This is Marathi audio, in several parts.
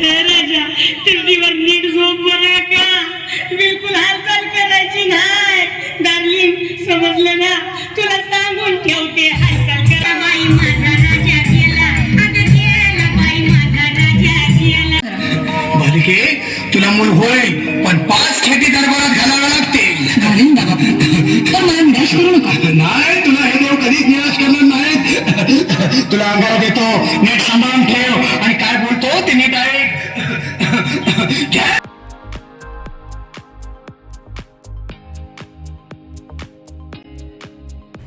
राजा राजा टिल्डीवर नीट झोप बघा का? बिलकुल हालचाल करायची नाही. डार्लिंग समजलं ना? तुला सांगून ठेवते हालचाल करा. बाई माझा राजा गेला. अगं गेला बाई माझा राजा गेला. बालिके तुला मूल होईल पण पाच खेती दरबारात घालाव्या लागतील. नाही तुला हे देव कधीच निराश करणार नाही तुला अंगारा देतो नीट सांभाळून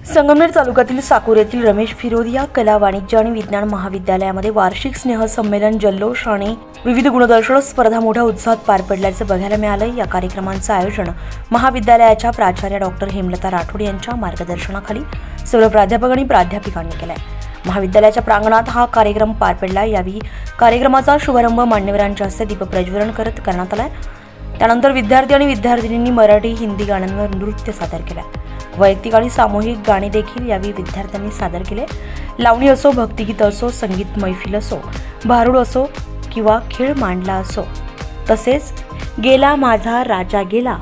संगमनेर तालुक्यातील साकूर येथील रमेश फिरोदिया कला वाणिज्य आणि विज्ञान महाविद्यालयामध्ये वार्षिक स्नेह संमेलन जल्लोष आणि विविध गुणदर्शन स्पर्धा मोठ्या उत्साहात पार पडल्याचं बघायला मिळालं. या कार्यक्रमांचं आयोजन महाविद्यालयाच्या प्राचार्य डॉक्टर हेमलता राठोड यांच्या मार्गदर्शनाखाली सर्व प्राध्यापक आणि प्राध्यापिकांनी केलाय. महाविद्यालयाच्या प्रांगणात हा कार्यक्रम पार पडला. यावेळी कार्यक्रमाचा शुभारंभ मान्यवरांच्या हस्ते दीपप्रज्वलन करत करण्यात आला त्यानंतर विद्यार्थी आणि विद्यार्थिनींनी मराठी हिंदी गाण्यांवर नृत्य सादर केलं. वैयक्तिक आणि सामूहिक गाणी देखील यावेळी विद्यार्थ्यांनी सादर केले. लावणी असो भक्तिगीत असो संगीत मैफिल असो भारूड असो किंवा खेळ मांडला असो तसेच गेला माझा राजा गेला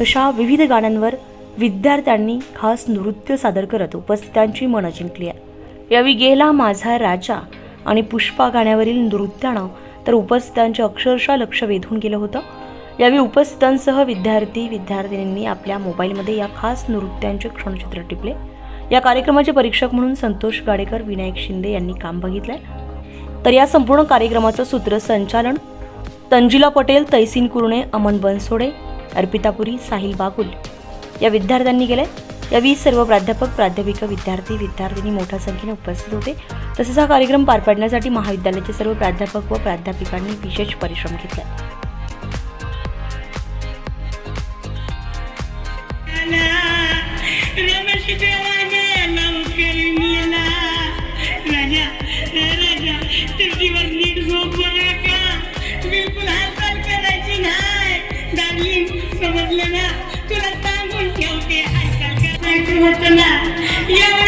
अशा विविध गाण्यांवर विद्यार्थ्यांनी खास नृत्य सादर करत उपस्थितांची मनं जिंकली आहे यावेळी गेला माझा राजा आणि पुष्पा गाण्यावरील नृत्यानं तर उपस्थितांचे अक्षरशः लक्ष वेधून गेलं होतं. यावेळी उपस्थितांसह विद्यार्थी विद्यार्थिनींनी आपल्या मोबाईलमध्ये या खास नृत्यांचे क्षणचित्र टिपले. या कार्यक्रमाचे परीक्षक म्हणून संतोष गाडेकर विनायक शिंदे यांनी काम बघितलंय. तर या संपूर्ण कार्यक्रमाचं सूत्रसंचालन तंजिला पटेल तैसीन कुरणे अमन बनसोडे अर्पितापुरी साहिल बागुल या विद्यार्थ्यांनी केले यावेळी सर्व प्राध्यापक प्राध्यापिका विद्यार्थी विद्यार्थिनी मोठ्या संख्येने उपस्थित होते. तसेच हा कार्यक्रम पार पाडण्यासाठी महाविद्यालयाचे सर्व प्राध्यापक व प्राध्यापिकांनी विशेष परिश्रम घेतले. समजलं ना तुला सांगून ठेवते हालचाल करायचं होतं ना एवढा